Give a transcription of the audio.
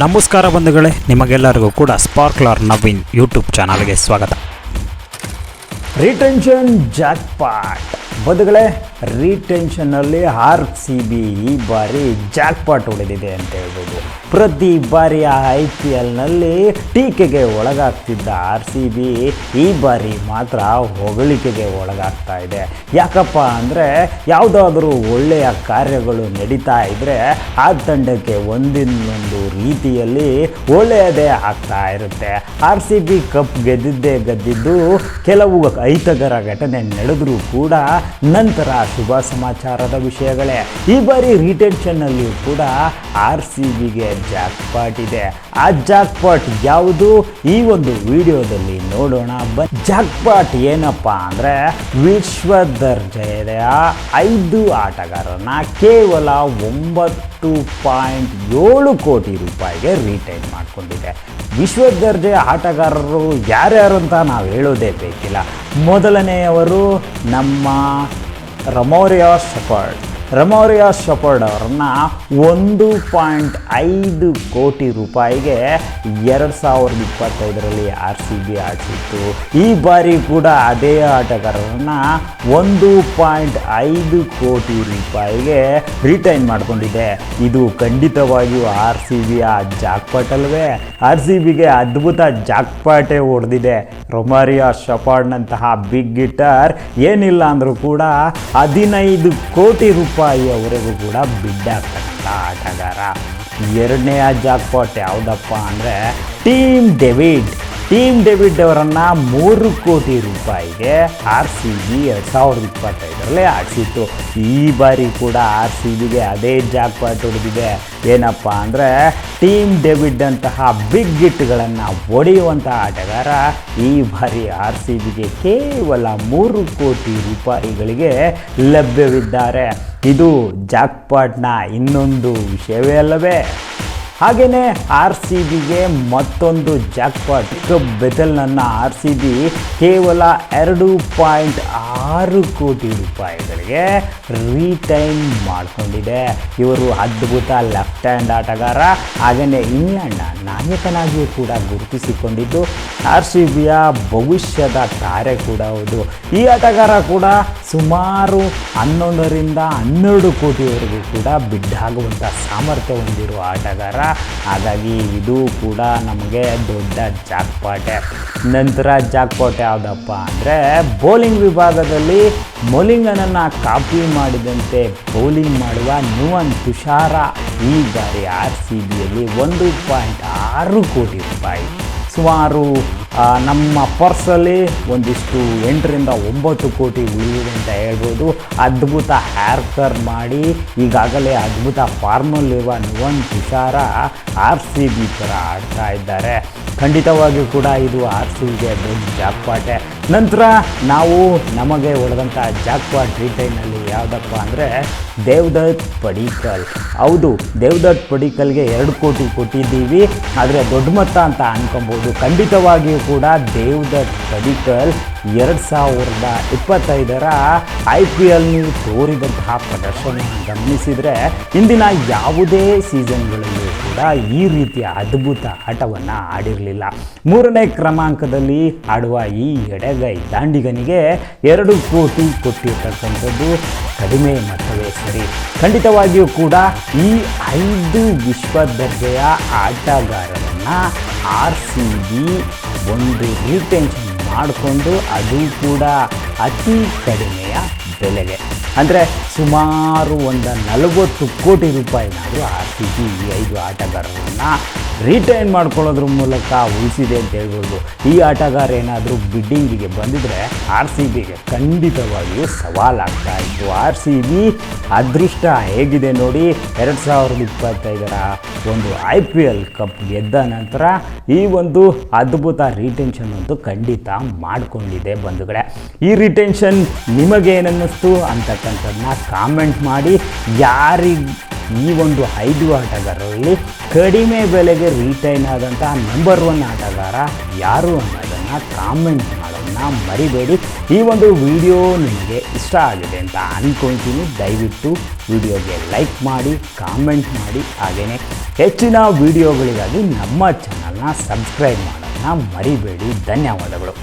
ನಮಸ್ಕಾರ ಬಂಧುಗಳೇ, ನಿಮಗೆಲ್ಲರಿಗೂ ಕೂಡ ಸ್ಪಾರ್ಕ್ಲರ್ ನವೀನ್ ಯೂಟ್ಯೂಬ್ ಚಾನಲ್ಗೆ ಸ್ವಾಗತ. ರಿಟೆನ್ಷನ್ ಜಾಕ್ಪಾಟ್ ಬಂಧುಗಳೇ ರೀಟೆನ್ಷನ್ನಲ್ಲಿ ಆರ್ ಸಿ ಬಿ ಈ ಬಾರಿ ಜಾಕ್ಪಾಟ್ ಉಳಿದಿದೆ ಅಂತ ಹೇಳ್ಬೋದು. ಪ್ರತಿ ಬಾರಿ ಐ ಪಿ ಎಲ್ನಲ್ಲಿ ಟೀಕೆಗೆ ಒಳಗಾಗ್ತಿದ್ದ ಆರ್ ಸಿ ಬಿ ಈ ಬಾರಿ ಮಾತ್ರ ಹೊಗಳಿಕೆಗೆ ಒಳಗಾಗ್ತಾ ಇದೆ. ಯಾಕಪ್ಪ ಅಂದರೆ ಯಾವುದಾದ್ರೂ ಒಳ್ಳೆಯ ಕಾರ್ಯಗಳು ನಡೀತಾ ಇದ್ದರೆ ಆ ತಂಡಕ್ಕೆ ಒಂದಿನೊಂದು ರೀತಿಯಲ್ಲಿ ಒಳ್ಳೆಯದೇ ಆಗ್ತಾ ಇರುತ್ತೆ. ಆರ್ ಸಿ ಬಿ ಕಪ್ ಗೆದ್ದಿದ್ದೇ ಗೆದ್ದಿದ್ದು ಕೆಲವು ಅಹಿತಕರ ಘಟನೆ ನಡೆದರೂ ಕೂಡ ನಂತರ ಶುಭ ಸಮಾಚಾರದ ವಿಷಯಗಳೇ. ಈ ಬಾರಿ ರಿಟೆನ್ಷನ್ನಲ್ಲಿಯೂ ಕೂಡ ಆರ್ ಸಿ ಬಿಗೆ ಜಾಕ್ಪಾಟ್ ಇದೆ. ಆ ಜಾಕ್ಪಾಟ್ ಯಾವುದು? ಈ ಒಂದು ವಿಡಿಯೋದಲ್ಲಿ ನೋಡೋಣ. ಬನ್ನಿ. ಜಾಕ್ಪಾಟ್ ಏನಪ್ಪ ಅಂದರೆ ವಿಶ್ವ ದರ್ಜೆಯ ಐದು ಆಟಗಾರರನ್ನ ಕೇವಲ ಒಂಬತ್ತು ಪಾಯಿಂಟ್ ಏಳು ಕೋಟಿ ರೂಪಾಯಿಗೆ ರಿಟೈನ್ ಮಾಡಿಕೊಂಡಿದೆ. ವಿಶ್ವ ದರ್ಜೆಯ ಆಟಗಾರರು ಯಾರ್ಯಾರು ಅಂತ ನಾವು ಹೇಳೋದೇ ಬೇಕಿಲ್ಲ. ಮೊದಲನೆಯವರು ನಮ್ಮ ರಮೋರಿಯಾ ಶಪರ್ಡ್ ರಮೋರಿಯಾ ಶಪರ್ಡ್ ಅವರನ್ನ ಒಂದು ಪಾಯಿಂಟ್ ಐದು ಕೋಟಿ ರೂಪಾಯಿಗೆ ಎರಡು ಸಾವಿರದ ಇಪ್ಪತ್ತೈದರಲ್ಲಿ ಆರ್ ಸಿ ಬಿ ಆಡಿಸಿತ್ತು. ಈ ಬಾರಿ ಕೂಡ ಅದೇ ಆಟಗಾರರನ್ನ ಒಂದು ಪಾಯಿಂಟ್ ಐದು ಕೋಟಿ ರೂಪಾಯಿಗೆ ರಿಟೈನ್ ಮಾಡಿಕೊಂಡಿದೆ. ಇದು ಖಂಡಿತವಾಗಿಯೂ ಆರ್ ಸಿ ಬಿಯ ಜಾಕ್ಪಾಟ್ ಅಲ್ವೇ? ಆರ್ ಸಿ ಬಿಗೆ ಅದ್ಭುತ ಜಾಕ್ಪಾಟೇ ಹೊಡೆದಿದೆ. ರೊಮಾರಿಯಾ ಶಪಾರ್ಡ್ನಂತಹ ಬಿಗ್ ಗಿಟರ್ ಏನಿಲ್ಲ ಅಂದರೂ ಕೂಡ ಹದಿನೈದು ಕೋಟಿ ರೂಪಾಯಿಯವರೆಗೂ ಕೂಡ ಬಿಡ್ಡಾಗ್ತಕ್ಕಂಥ ಆಟಗಾರ ಎರಡನೇ ಜಾಕ್ಪಾಟ್ ಯಾವುದಪ್ಪ ಅಂದರೆ ಟೀಮ್ ಡೆವಿಡ್. ಟೀಮ್ ಡೆವಿಡ್ ಅವರನ್ನು ಮೂರು ಕೋಟಿ ರೂಪಾಯಿಗೆ ಆರ್ ಸಿ ಬಿ ಎರಡು ಸಾವಿರದ ಇಪ್ಪತ್ತೈದರಲ್ಲೇ ಆಡಿಸಿತ್ತು ಈ ಬಾರಿ ಕೂಡ ಆರ್ ಸಿ ಬಿಗೆ ಅದೇ ಜಾಕ್ಪಾಟ್ ಹೊಡೆದಿದೆ. ಏನಪ್ಪ ಅಂದರೆ ಟೀಮ್ ಡೆವಿಡ್ ಅಂತಹ ಬಿಗ್ ಗಿಟ್ಗಳನ್ನು ಹೊಡೆಯುವಂಥ ಆಟಗಾರ ಈ ಬಾರಿ ಆರ್ ಸಿ ಬಿಗೆ ಕೇವಲ ಮೂರು ಕೋಟಿ ರೂಪಾಯಿಗಳಿಗೆ ಲಭ್ಯವಿದ್ದಾರೆ. ಇದು ಜಾಕ್ಪಾಟ್ನ ಇನ್ನೊಂದು ವಿಷಯವೇ ಅಲ್ಲವೇ? ಹಾಗೆಯೇ ಆರ್ ಸಿ ಬಿಗೆ ಮತ್ತೊಂದು ಜಾಕ್ಪಾಟ್ ನನ್ನ ಆರ್ ಸಿ ಬಿ ಕೇವಲ ಎರಡು ಪಾಯಿಂಟ್ ಆರು ಕೋಟಿ ರೂಪಾಯಿಗಳಿಗೆ ರೀಟೈನ್ ಮಾಡಿಕೊಂಡಿದೆ. ಇವರು ಅದ್ಭುತ ಲೆಫ್ಟ್ ಹ್ಯಾಂಡ್ ಆಟಗಾರ. ಹಾಗೆಯೇ ಇಂಗ್ಲೆಂಡ್ನ ನಾಯಕನಾಗಿಯೂ ಕೂಡ ಗುರುತಿಸಿಕೊಂಡಿದ್ದು ಆರ್ ಸಿ ಬಿಯ ಭವಿಷ್ಯದ ತಾರೆ ಕೂಡ ಹೌದು. ಈ ಆಟಗಾರ ಕೂಡ ಸುಮಾರು ಹನ್ನೊಂದರಿಂದ ಹನ್ನೆರಡು ಕೋಟಿವರೆಗೂ ಕೂಡ ಬಿಡ್ಡಾಗುವಂಥ ಸಾಮರ್ಥ್ಯ ಹೊಂದಿರುವ ಆಟಗಾರ. ಹಾಗಾಗಿ ಇದು ಕೂಡ ನಮಗೆ ದೊಡ್ಡ ಜಾಕ್ಪಾಟೆ. ನಂತರ ಜಾಕ್ಪಾಟ್ ಯಾವುದಪ್ಪ ಅಂದರೆ ಬೌಲಿಂಗ್ ವಿಭಾಗದಲ್ಲಿ ಮೊಲಿಂಗನನ್ನು ಕಾಪಿ ಮಾಡಿದಂತೆ ಬೌಲಿಂಗ್ ಮಾಡುವ ನುವನ್ ತುಷಾರ. ಈ ಬಾರಿ ಆರ್ ಸಿ ಬಿಯಲ್ಲಿ ಒಂದು ಪಾಯಿಂಟ್ ಆರು ಕೋಟಿ ರೂಪಾಯಿ. ಸುಮಾರು ನಮ್ಮ ಪರ್ಸಲ್ಲಿ ಒಂದಿಷ್ಟು ಎಂಟರಿಂದ ಒಂಬತ್ತು ಕೋಟಿ ಉಳಿದಿದೆ ಅಂತ ಹೇಳ್ಬೋದು. ಅದ್ಭುತ ಹೇರ್ ಕರ್ ಮಾಡಿ ಈಗಾಗಲೇ ಅದ್ಭುತ ಫಾರ್ಮಲ್ಲಿರುವ Nuwan Thushara R C B ಥರ ಆಡ್ತಾ ಇದ್ದಾರೆ. ಖಂಡಿತವಾಗಿಯೂ ಕೂಡ ಇದು ಆರ್ ಸಿ ಬಿಗೆ ದೊಡ್ಡ ಜಾಕ್ಪಾಟೆ. ನಂತರ ನಾವು ನಮಗೆ ಹೊಡೆದಂಥ ಜಾಕ್ಪಾಟ್ ರಿಟೈನಲ್ಲಿ ಯಾವುದಪ್ಪ ಅಂದರೆ ದೇವದತ್ ಪಡಿಕಲ್. ಹೌದು, ದೇವದತ್ ಪಡಿಕಲ್ಗೆ ಎರಡು ಕೋಟಿ ಕೊಟ್ಟಿದ್ದೀವಿ. ಆದರೆ ದೊಡ್ಡ ಮೊತ್ತ ಅಂತ ಅನ್ಕೊಬೋದು. ಖಂಡಿತವಾಗಿಯೂ ಕೂಡ ದೇವದತ್ ಪಡಿಕಲ್ ಎರಡು ಸಾವಿರದ ಇಪ್ಪತ್ತೈದರ ಐ ಪಿ ಎಲ್ ನೀವು ತೋರಿದಂತಹ ಪ್ರದರ್ಶನ ಗಮನಿಸಿದರೆ ಇಂದಿನ ಯಾವುದೇ ಸೀಸನ್ಗಳಲ್ಲೂ ಕೂಡ ಈ ರೀತಿಯ ಅದ್ಭುತ ಆಟವನ್ನು ಆಡಿರಲಿಲ್ಲ. ಮೂರನೇ ಕ್ರಮಾಂಕದಲ್ಲಿ ಆಡುವ ಈ ಎಡಗೈ ದಾಂಡಿಗನಿಗೆ ಎರಡು ಕೋಟಿ ಕೊಟ್ಟಿರ್ತಕ್ಕಂಥದ್ದು ಕಡಿಮೆ ಮಟ್ಟವೇ ಸರಿ. ಖಂಡಿತವಾಗಿಯೂ ಕೂಡ ಈ ಐದು ವಿಶ್ವ ದರ್ಜೆಯ ಆಟಗಾರರನ್ನು ಆರ್ ಸಿ ಬಿ ಒಂದು ರೀಟೆನ್ಷನ್ ಮಾಡಿಕೊಂಡು ಅದು ಕೂಡ ಅತಿ ಕಡಿಮೆಯ ಬೆಲೆಗೆ. ಅಂದರೆ ಸುಮಾರು ಒಂದು ನಲವತ್ತು ಕೋಟಿ ರೂಪಾಯಿನಾದರೂ ಆರ್ ಸಿ ಬಿ ಈ ಐದು ಆಟಗಾರರನ್ನು ರಿಟೈನ್ ಮಾಡ್ಕೊಳ್ಳೋದ್ರ ಮೂಲಕ ಉಳಿಸಿದೆ ಅಂತ ಹೇಳ್ಬೋದು. ಈ ಆಟಗಾರ ಏನಾದರೂ ಬಿಡ್ಡಿಂಗಿಗೆ ಬಂದಿದ್ರೆ ಆರ್ ಸಿ ಬಿಗೆ ಖಂಡಿತವಾಗಿಯೂ ಸವಾಲಾಗ್ತಾ ಇತ್ತು. ಆರ್ ಸಿ ಬಿ ಅದೃಷ್ಟ ಹೇಗಿದೆ ನೋಡಿ ಎರಡು ಸಾವಿರದ ಇಪ್ಪತ್ತೈದರ ಒಂದು ಐ ಪಿ ಎಲ್ ಕಪ್ ಗೆದ್ದ ನಂತರ ಈ ಒಂದು ಅದ್ಭುತ ರಿಟೆನ್ಷನ್ ಅಂತೂ ಖಂಡಿತ ಮಾಡಿಕೊಂಡಿದೆ ಬಂಧುಗಳೇ. ಈ ರಿಟೆನ್ಷನ್ ನಿಮಗೇನನ್ನಿಸ್ತು ಅಂತಕ್ಕಂಥದ್ದನ್ನ ಕಾಮೆಂಟ್ ಮಾಡಿ. ಯಾರಿಗೆ ಈ ಒಂದು ಐದು ಆಟಗಾರರಲ್ಲಿ ಕಡಿಮೆ ಬೆಲೆಗೆ ರಿಟೈನ್ ಆದಂತಹ ನಂಬರ್ ಒನ್ ಆಟಗಾರ ಯಾರು ಅನ್ನೋದನ್ನು ಕಾಮೆಂಟ್ ಮಾಡೋದು ಮಾಡೋದನ್ನ ಮರಿಬೇಡಿ. ಈ ಒಂದು ವಿಡಿಯೋ ನಿಮಗೆ ಇಷ್ಟ ಆಗಿದೆ ಅಂತ ಅಂದ್ಕೊಳ್ತೀನಿ ದಯವಿಟ್ಟು ವಿಡಿಯೋಗೆ ಲೈಕ್ ಮಾಡಿ ಕಾಮೆಂಟ್ ಮಾಡಿ. ಹಾಗೆಯೇ ಹೆಚ್ಚಿನ ವಿಡಿಯೋಗಳಿಗಾಗಿ ನಮ್ಮ ಚಾನಲ್ನ ಸಬ್ಸ್ಕ್ರೈಬ್ ಮಾಡೋದನ್ನ ಮರಿಬೇಡಿ. ಧನ್ಯವಾದಗಳು.